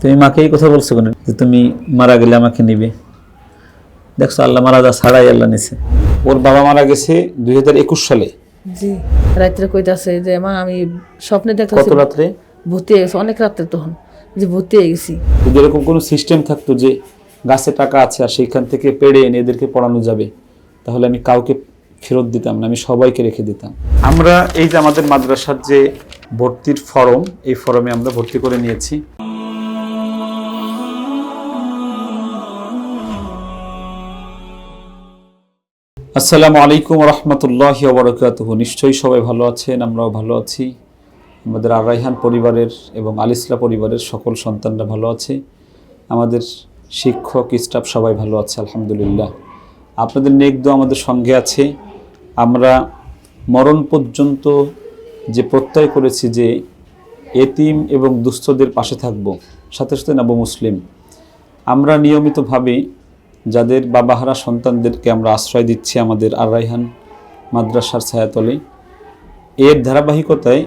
তুমি মাকে এই কথা বলছো কেন? যে তুমি মারা গেলে আমাকে নিবে। দেখছ আল্লাহ মারা যা ছাড়াই আল্লাহ নিছে। ওর বাবা মারা গেছে দুই সালে। জি রাত্রে কইতাছে যে মা আমি স্বপ্নে কত রাত্রে? গেছে অনেক রাত্রে তখন যে গেছি যদি এরকম কোনো সিস্টেম থাকতো যে গাছে টাকা আছে আর সেইখান থেকে পেড়ে এনে এদেরকে পড়ানো যাবে তাহলে আমি কাউকে ফেরত দিতাম না আমি সবাইকে রেখে দিতাম। আমরা এই যে আমাদের মাদ্রাসার যে ভর্তির ফর্ম এই ফর্মে আমরা ভর্তি করে নিয়েছি। আসসালামু আলাইকুম রহমতুল্লাহ বরকাত নিশ্চয়ই সবাই ভালো আছেন, আমরাও ভালো আছি। আমাদের আর রাইহান পরিবারের এবং আলিসলা পরিবারের সকল সন্তানরা ভালো আছে। আমাদের শিক্ষক, স্টাফ সবাই ভালো আছে, আলহামদুলিল্লাহ। আপনাদের নেকদ আমাদের সঙ্গে আছে। আমরা মরণ পর্যন্ত যে প্রত্যয় করেছি যে এতিম এবং দুস্থদের পাশে থাকব, সাথে সাথে নব মুসলিম। আমরা নিয়মিতভাবে যাদের বাবাহারা সন্তানদেরকে আমরা আশ্রয় দিচ্ছি আমাদের আর রাইহান মাদ্রাসার ছায়াতলে এর ধারাবাহিকতায়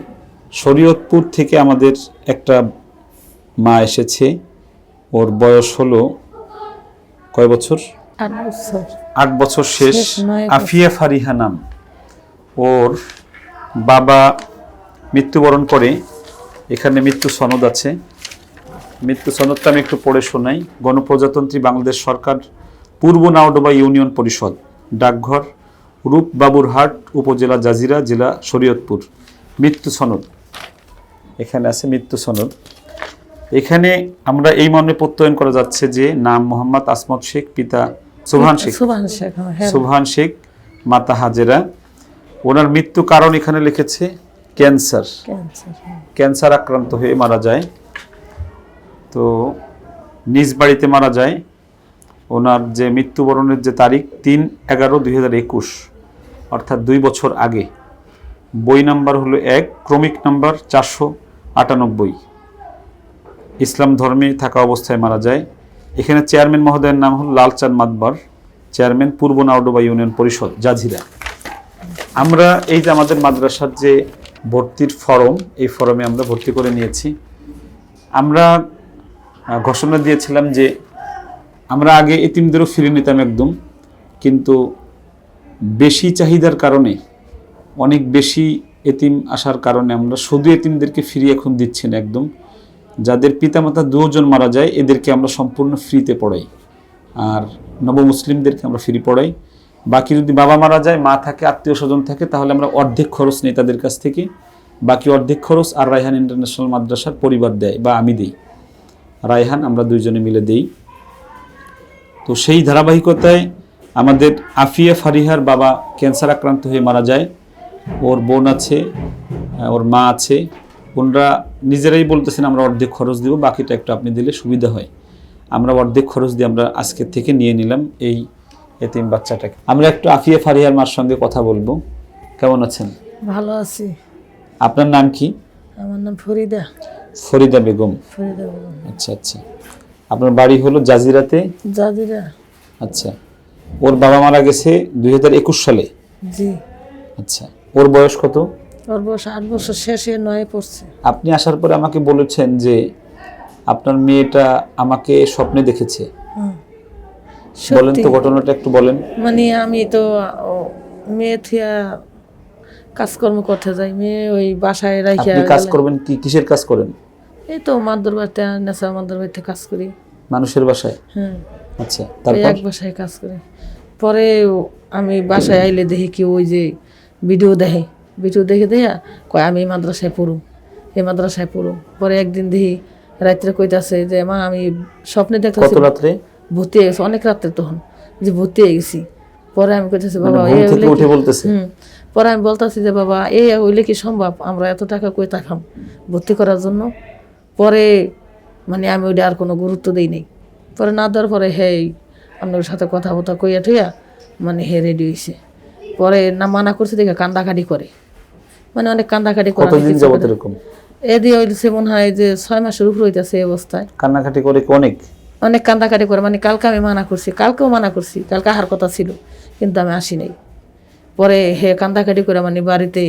শরীয়তপুর থেকে আমাদের একটা মা এসেছে। ওর বয়স হলো কয় বছর? আট বছর। শেষ। আফিয়া ফারিহা নাম। ওর বাবা মৃত্যুবরণ করে। এখানে মৃত্যু সনদ আছে। মৃত্যু সনদটা আমি একটু পড়ে শোনাই। গণপ্রজাতন্ত্রী বাংলাদেশ সরকার পূর্ব নাওডোবা ইউনিয়ন পরিষদ ডাকঘর রূপবাবুরহাট উপজেলা জাজিরা জেলা শরীয়তপুর। মৃত্যু সনদ। এখানে আছে মৃত্যু সনদ। এখানে আমরা এই মর্মে প্রত্যয়ন করা যাচ্ছে যে নাম মোহাম্মদ আসমত শেখ পিতা সুবহান শেখ। সুভান শেখ হ্যাঁ। সুবহান শেখ মাতা হাজেরা। ওনার মৃত্যু কারণ এখানে লিখেছে ক্যান্সার। ক্যান্সার হ্যাঁ। ক্যান্সার আক্রান্ত হয়ে মারা যায়। তো নিজ বাড়িতে মারা যায়। ওনার যে মৃত্যুবরণের যে তারিখ, তিন এগারো দুই হাজার একুশ, অর্থাৎ দুই বছর আগে। বই নাম্বার হলো এক, ক্রমিক নাম্বার চারশো আটানব্বই। ইসলাম ধর্মে থাকা অবস্থায় মারা যায়। এখানে চেয়ারম্যান মহোদয়ের নাম হল লালচাঁদ মাতবার, চেয়ারম্যান পূর্ব নাওডোবা ইউনিয়ন পরিষদ, জাজিরা। আমরা এই যে আমাদের মাদ্রাসার যে ভর্তির ফরম, এই ফরমে আমরা ভর্তি করে নিয়েছি। আমরা ঘোষণা দিয়েছিলাম যে আমরা আগে এতিমদেরও ফিরে নিতাম একদম, কিন্তু বেশি চাহিদার কারণে, অনেক বেশি এতিম আসার কারণে আমরা শুধু এতিমদেরকে ফ্রি এখন দিচ্ছি না একদম। যাদের পিতামাতা দুজন মারা যায়, এদেরকে আমরা সম্পূর্ণ ফ্রিতে পড়াই। আর নব মুসলিমদেরকে আমরা ফ্রি পড়াই। বাকি যদি বাবা মারা যায়, মা থাকে, আত্মীয় স্বজন থাকে, তাহলে আমরা অর্ধেক খরচ নেই তাদের কাছ থেকে। বাকি অর্ধেক খরচ আর রায়হান ইন্টারন্যাশনাল মাদ্রাসার পরিবার দেয় বা আমি দিই। রায়হান আমরা দুইজনে মিলে দেই। তো সেই ধারাবাহিকতায় আমাদের আফিয়া ফারিহার বাবা ক্যান্সার আক্রান্ত হয়ে মারা যায়। ওর বোন আছে ওর মা আছে। বোনরা নিজেরাই বলতেছেন আমরা অর্ধেক খরচ দিব বাকিটা একটু আপনি দিলে সুবিধা হয়। আমরা অর্ধেক খরচ দিয়ে আমরা আজকের থেকে নিয়ে নিলাম এই এতিম বাচ্চাটাকে। আমরা একটু আফিয়া ফারিহার মার সঙ্গে কথা বলব। কেমন আছেন? ভালো আছি। আপনার নাম কি? আমার নাম ফরিদা। ফরিদা বেগম। ফরিদা বেগম। আচ্ছা আচ্ছা। আপনার বাড়ি হলো জাজিরাতে? জাজিরা। আচ্ছা। ওর বাবা মারা গেছে দুই হাজার একুশ সালে। জি। আচ্ছা। ওর বয়স কত? ওর বয়স আট বছর শেষে নয় পড়ছে। আপনি আসার পরে আমাকে বলেছেন যে আপনার মেয়েটা আমাকে স্বপ্নে দেখেছে। বলেন তো ঘটনাটা একটু বলেন। মানে আমি তো মেয়ে থিয়া কাজকর্ম করতে যাই মেয়ে ওই বাসায় আপনি কাজ করবেন কি? কিসের কাজ করেন? এই তো মাদুর বাড়িতে নেশা মাদুর বাড়িতে কাজ করি। মানুষের বাসায়? হ্যাঁ আচ্ছা তারপর? এক বাসায় কাজ করি। পরে আমি বাসায় আইলে দেখি কি ওই যে ভিডিও দেখে ভিডিও দেখে দেয়া কয় আমি মাদ্রাসায় পড়ুম এই মাদ্রাসায় পড়ুম। পরে একদিন দেখি রাত্রে কইতাছে যে মা আমি স্বপ্নে কত দেখতেছি রাত্রে? ভর্তি হয়ে গেছে অনেক রাত্রে তখন যে ভর্তি হয়ে গেছি। পরে আমি কইতেছি মানে বাবা ঘুম এ থেকে হইলে উঠে বলতেছে? পরে আমি বলতেছি যে বাবা এই হইলে কি সম্ভব? আমরা এত টাকা কই তাকাম ভর্তি করার জন্য? পরে মানে আমি ওইটা আর কোনো গুরুত্ব দিই নাই। পরে না দেওয়ার পরে হে আপনার সাথে কথা বথা কইয়া টইয়া মানে হে রেডি হয়েছে পরে না মানা করছে দেখে কান্দাকাটি করে। মানে অনেক কান্দাকাটি করে কতদিন এ দিয়ে হইছে মনে হয় যে ছয় মাসের উপর হইতেছে এই অবস্থায়। কান্নাকাটি করে অনেক? অনেক কান্দাকাটি করে মানে কালকে আমি মানা করছি কালকেও মানা করছি কালকে আহার কথা ছিল কিন্তু আমি আসি নাই। পরে হে কান্দাকাটি করে মানে বাড়িতে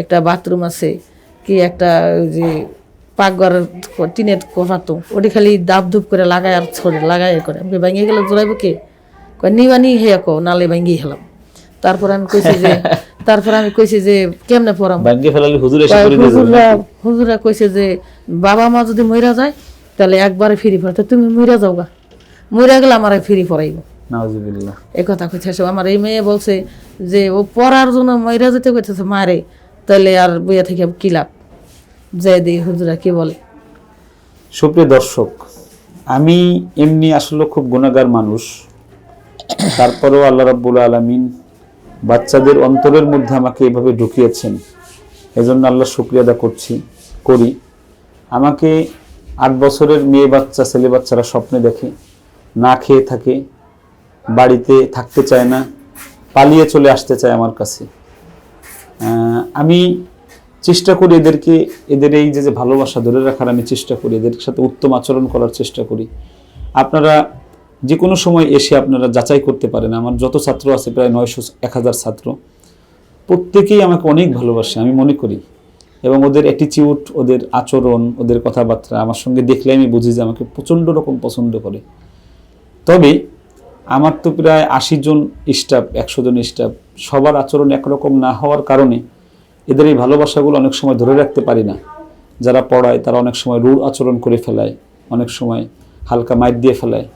একটা বাথরুম আছে কি একটা ওই যে পাকঘরের ক- টিনের কপাতো ওটি খালি দাব ধুপ করে লাগায় আর ছড়ে লাগায় এ করে। আমি ভাঙিয়ে গেলে জোড়াইব কে? কয় নিবানি হে কো নালে ভাঙিয়ে হেলাম। তারপর আমি কইছি যে তারপর আমি কইছি যে কেমনে পড়াম হুজুর হুজুরা কইছে যে বাবা মা যদি মইরা যায় তাহলে একবারে ফিরি পড়ে তুমি মইরা যাও গা মইরা গেলে আমার ফিরি পড়াইব। নাউজুবিল্লাহ। এই কথা কইতেছে আমার এই মেয়ে বলছে যে ও পড়ার জন্য মইরা যেতে কইতেছে মারে। তাহলে আর বইয়া থেকে কি লাভ? কি বলে? সুপ্রিয় দর্শক, আমি এমনি আসলে খুব গুণাগার মানুষ। তারপরেও আল্লাহ রাব্বুল আলামিন বাচ্চাদের অন্তরের মধ্যে আমাকে এভাবে ঢুকিয়েছেন। এজন্য আল্লাহ শুক্রিয়া আদা করছি, করি। আমাকে আট বছরের মেয়ে বাচ্চা, ছেলে বাচ্চারা স্বপ্নে দেখে, না খেয়ে থাকে, বাড়িতে থাকতে চায় না, পালিয়ে চলে আসতে চায় আমার কাছে। আমি চেষ্টা করি এদেরকে, এদের এই যে যে ভালোবাসা ধরে রাখার আমি চেষ্টা করি, এদের সাথে উত্তম আচরণ করার চেষ্টা করি। আপনারা যে কোনো সময় এসে আপনারা যাচাই করতে পারেন। আমার যত ছাত্র আছে, প্রায় নয়শো এক হাজার ছাত্র। প্রত্যেকেই আমাকে অনেক ভালোবাসে, আমি মনে করি। এবং ওদের অ্যাটিটিউড ওদের আচরণ, ওদের কথাবার্তা আমার সঙ্গে দেখলে আমি বুঝি যে আমাকে প্রচণ্ড রকম পছন্দ করে। তবে আমার তো প্রায় আশি জন স্টাফ একশো জন স্টাফ সবার আচরণ একরকম না হওয়ার কারণে এদের এই ভালোবাসাগুলো অনেক সময় ধরে রাখতে পারি না। যারা পড়ায় তারা অনেক সময় রূঢ় আচরণ করে ফেলায়, অনেক সময় হালকা মাইর দিয়ে ফেলায়।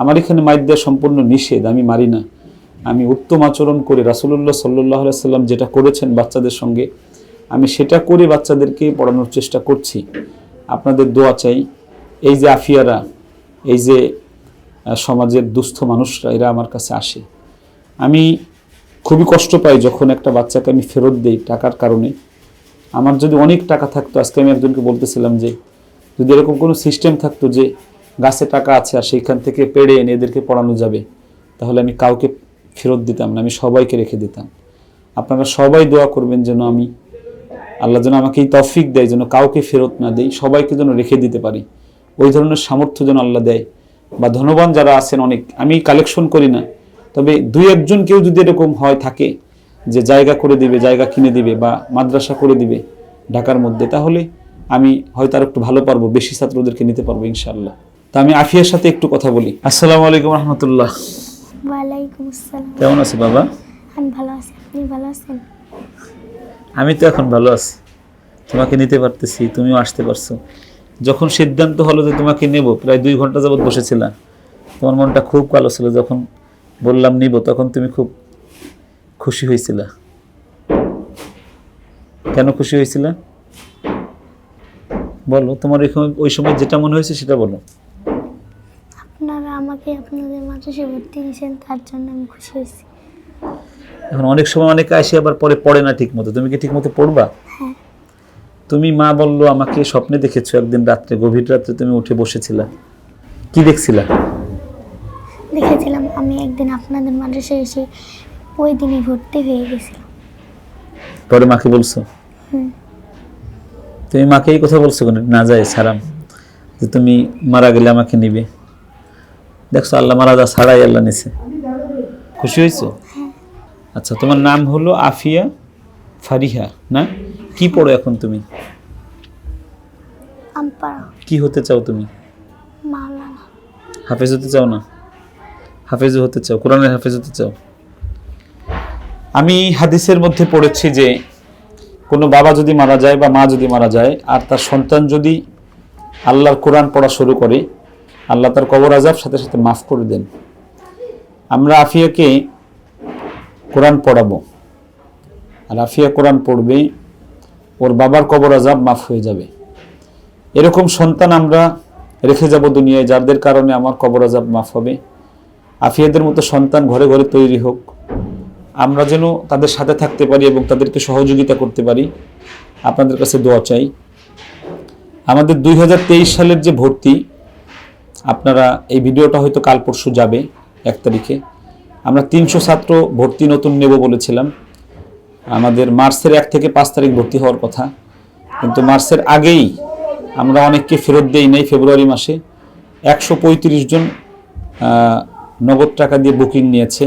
আমার এখানে মাইর দেওয়া সম্পূর্ণ নিষেধ, আমি মারি না। আমি উত্তম আচরণ করে রাসুলুল্লাহ সাল্লাহ সাল্লাম যেটা করেছেন বাচ্চাদের সঙ্গে, আমি সেটা করে বাচ্চাদেরকে পড়ানোর চেষ্টা করছি। আপনাদের দোয়া চাই, এই যে আফিয়ারা, এই যে সমাজের দুস্থ মানুষরা, এরা আমার কাছে আসে। আমি খুবই কষ্ট পাই যখন একটা বাচ্চাকে আমি ফেরত দেই টাকার কারণে। আমার যদি অনেক টাকা থাকতো, আজকে আমি একজনকে বলতেছিলাম যে, যদি এরকম কোনো সিস্টেম থাকতো যে, গাছে টাকা আছে আর সেইখান থেকে পেড়ে এনে এদেরকে পড়ানো যাবে, তাহলে আমি কাউকে ফেরত দিতাম না, আমি সবাইকে রেখে দিতাম। আপনারা সবাই দোয়া করবেন যেন আমি, আল্লাহ যেন আমাকে এই তৌফিক দেয়, যেন কাউকে ফেরত না দেই, সবাইকে যেন রেখে দিতে পারি। ওই ধরনের সামর্থ্য যেন আল্লাহ দেয়। বা ধনবান যারা আছেন অনেক, আমি কালেকশন করি না তবে দুই একজন কেউ যদি এরকম হয় থাকে যে জায়গা করে দিবে জায়গা কিনে দিবে বা মাদ্রাসা করে দিবে ঢাকার মধ্যে তাহলে আমি হয়তো আর একটু ভালো পারব বেশি ছাত্রদেরকে নিতে পারব ইনশাআল্লাহ। তা আমি আফিয়ার সাথে একটু কথা বলি। আসসালামু আলাইকুম রহমতুল্লাহ। কেমন আছে বাবা? আমি ভালো আছি আপনি ভালো আছেন? আমি তো এখন ভালো আছি। তোমাকে নিতে পারতেছি তুমিও আসতে পারছ। যখন সিদ্ধান্ত হলো যে তোমাকে নেব প্রায় দুই ঘণ্টা যাবত বসেছিলাম। তোমার মনটা খুব ভালো ছিল যখন বললাম নিব। তখন তুমি খুব খুশি হয়েছিলা। কেন খুশি হয়েছিল? বলো তোমার ওই সময়- যেটা মনে হয়েছে সেটা বলো। আপনারা আমাকে আপনাদের মাদ্রাসায় ভর্তি দিয়েছেন তার জন্য আমি খুশি হয়েছি। এখন অনেক সময় অনেকে আসে আবার পরে পড়ে না ঠিক মতো তুমি কি ঠিক মতো পড়বা? হ্যাঁ। তুমি মা বলল আমাকে স্বপ্নে দেখেছ একদিন রাত্রে গভীর রাত্রে তুমি উঠে বসেছিলা। কি দেখছিলা? দেখেছিলাম আমি একদিন আপনাদের মাদ্রাসায় এসে ওই দিনই ভর্তি হয়ে গেছিলাম। পরে মাকে বলছো? তুমি মাকে এই কথা বলছো কেন? না যায় সারাম। যে তুমি মারা গেলে আমাকে নিবে। দেখছ আল্লাহ মারা যা ছাড়াই আল্লাহ নিছে। খুশি হয়েছো? আচ্ছা তোমার নাম হলো আফিয়া ফারিহা না? কি পড়ো এখন তুমি? কি হতে চাও তুমি? হাফেজ হতে চাও না? হাফেজ হতে চাও, কোরআনের হাফেজ হতে চাও? আমি হাদিসের মধ্যে পড়েছি যে কোনো বাবা যদি মারা যায় বা মা যদি মারা যায়, আর তার সন্তান যদি আল্লাহর কোরআন পড়া শুরু করে, আল্লাহ তার কবর আজাব সাথে সাথে মাফ করে দেন। আমরা আফিয়াকে কোরআন পড়াবো। আর আফিয়া কোরআন পড়বে, ওর বাবার কবর আজাব মাফ হয়ে যাবে। এরকম সন্তান আমরা রেখে যাব দুনিয়ায়, যাদের কারণে আমার কবর আজাব মাফ হবে। আফিয়াদের মতো সন্তান ঘরে ঘরে তৈরি হোক, আমরা যেন তাদের সাথে থাকতে পারি এবং তাদেরকে সহযোগিতা করতে পারি, আপনাদের কাছে দোয়া চাই। আমাদের দুই হাজার তেইশ সালের যে ভর্তি, আপনারা এই ভিডিওটা হয়তো কাল পরশু যাবে, এক তারিখে। আমরা তিনশো ছাত্র ভর্তি নতুন নেব বলেছিলাম। আমাদের মার্চের এক থেকে পাঁচ তারিখ ভর্তি হওয়ার কথা। কিন্তু মার্চের আগেই আমরা অনেককে ফেরত দেই নাই, ফেব্রুয়ারি মাসে। একশো পঁয়ত্রিশ জন নগদ টাকা দিয়ে বুকিং নিয়েছে।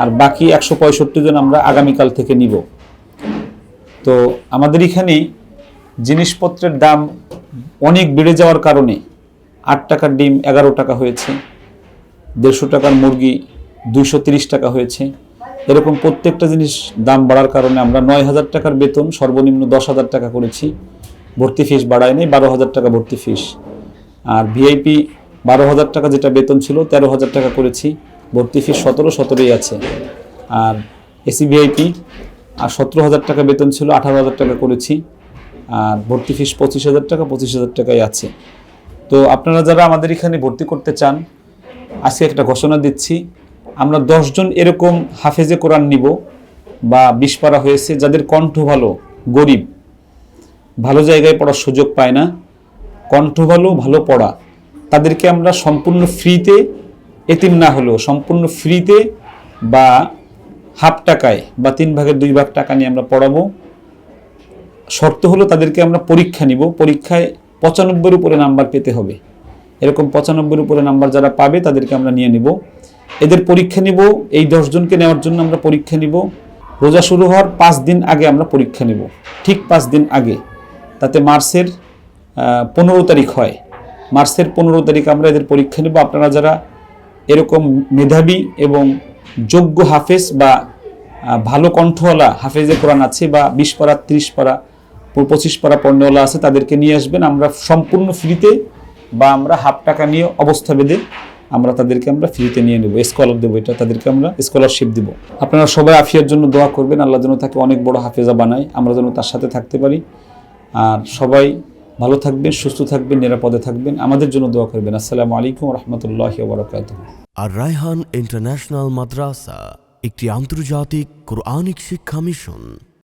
আর বাকি একশো পঁয়ষট্টি জন আমরা আগামীকাল থেকে নিব। তো আমাদের এখানে জিনিসপত্রের দাম অনেক বেড়ে যাওয়ার কারণে আট টাকার ডিম এগারো টাকা হয়েছে, দেড়শো টাকার মুরগি দুশো তিরিশ টাকা হয়েছে। এরকম প্রত্যেকটা জিনিস দাম বাড়ার কারণে আমরা নয় হাজার টাকার বেতন, সর্বনিম্ন দশ হাজার টাকা করেছি। ভর্তি ফিস বাড়ায়নি বারো হাজার টাকা ভর্তি ফিস। আর ভিআইপি বারো হাজার টাকা যেটা বেতন ছিল, তেরো হাজার টাকা করেছি। ভর্তি ফিস সতেরো, সতেরোই আছে। আর এসি ভিআইপি আর সতেরো হাজার টাকা বেতন ছিল, আঠারো হাজার টাকা করেছি। আর ভর্তি ফিস পঁচিশ হাজার টাকা, পঁচিশ হাজার টাকাই আছে। তো আপনারা যারা আমাদের এখানে ভর্তি করতে চান, আজকে একটা ঘোষণা দিচ্ছি। আমরা দশজন এরকম হাফেজে কোরআন নিব বা বিশ পারা হয়েছে, যাদের কণ্ঠ ভালো, গরিব। ভালো জায়গায় পড়ার সুযোগ পায় না। কণ্ঠ ভালো ভালো পড়া। তাদেরকে আমরা সম্পূর্ণ ফ্রিতে এতিম না হলেও, সম্পূর্ণ ফ্রিতে বা হাফ টাকায় বা তিন ভাগের দুই ভাগ টাকা নিয়ে আমরা পড়াবো। শর্ত হলো তাদেরকে আমরা পরীক্ষা নিব। পরীক্ষায় পঁচানব্বইয়ের উপরে নাম্বার পেতে হবে। এরকম পঁচানব্বইয়ের উপরে নাম্বার যারা পাবে, তাদেরকে আমরা নিয়ে নিব। এদের পরীক্ষা নিব। এই দশজনকে নেওয়ার জন্য আমরা পরীক্ষা নিব। রোজা শুরু হওয়ার পাঁচ দিন আগে আমরা পরীক্ষা নিব। ঠিক পাঁচ দিন আগে। তাতে মার্চের পনেরো তারিখ হয়। মার্চের পনেরো তারিখ আমরা এদের পরীক্ষা নেব। আপনারা যারা এরকম মেধাবী এবং যোগ্য হাফেজ বা ভালো কণ্ঠওয়ালা হাফেজে কোরআন আছে বা বিশ পারা, ত্রিশ পারা, প- পঁচিশ পারা পণ্যওয়ালা আছে, তাদেরকে নিয়ে আসবেন। আমরা সম্পূর্ণ ফ্রিতে বা আমরা হাফ টাকা নিয়ে অবস্থা বেঁধে আমরা তাদেরকে আমরা ফ্রিতে নিয়ে নেব। স্কলার দেবো এটা, তাদেরকে আমরা স্কলারশিপ দিব। আপনারা সবাই আফিয়ার জন্য দোয়া করবেন। আল্লাহ যেন তাকে অনেক বড় হাফেজা বানায়। আমরা যেন তার সাথে থাকতে পারি। আর সবাই ভালো থাকবেন, সুস্থ থাকবেন, নিরাপদে থাকবেন। আমাদের জন্য দোয়া করবেন। আসসালামু আলাইকুম রহমতুল্লাহ বরকাতুহ। আর রায়হান ইন্টারন্যাশনাল মাদ্রাসা, একটি আন্তর্জাতিক কোরআনিক শিক্ষা মিশন।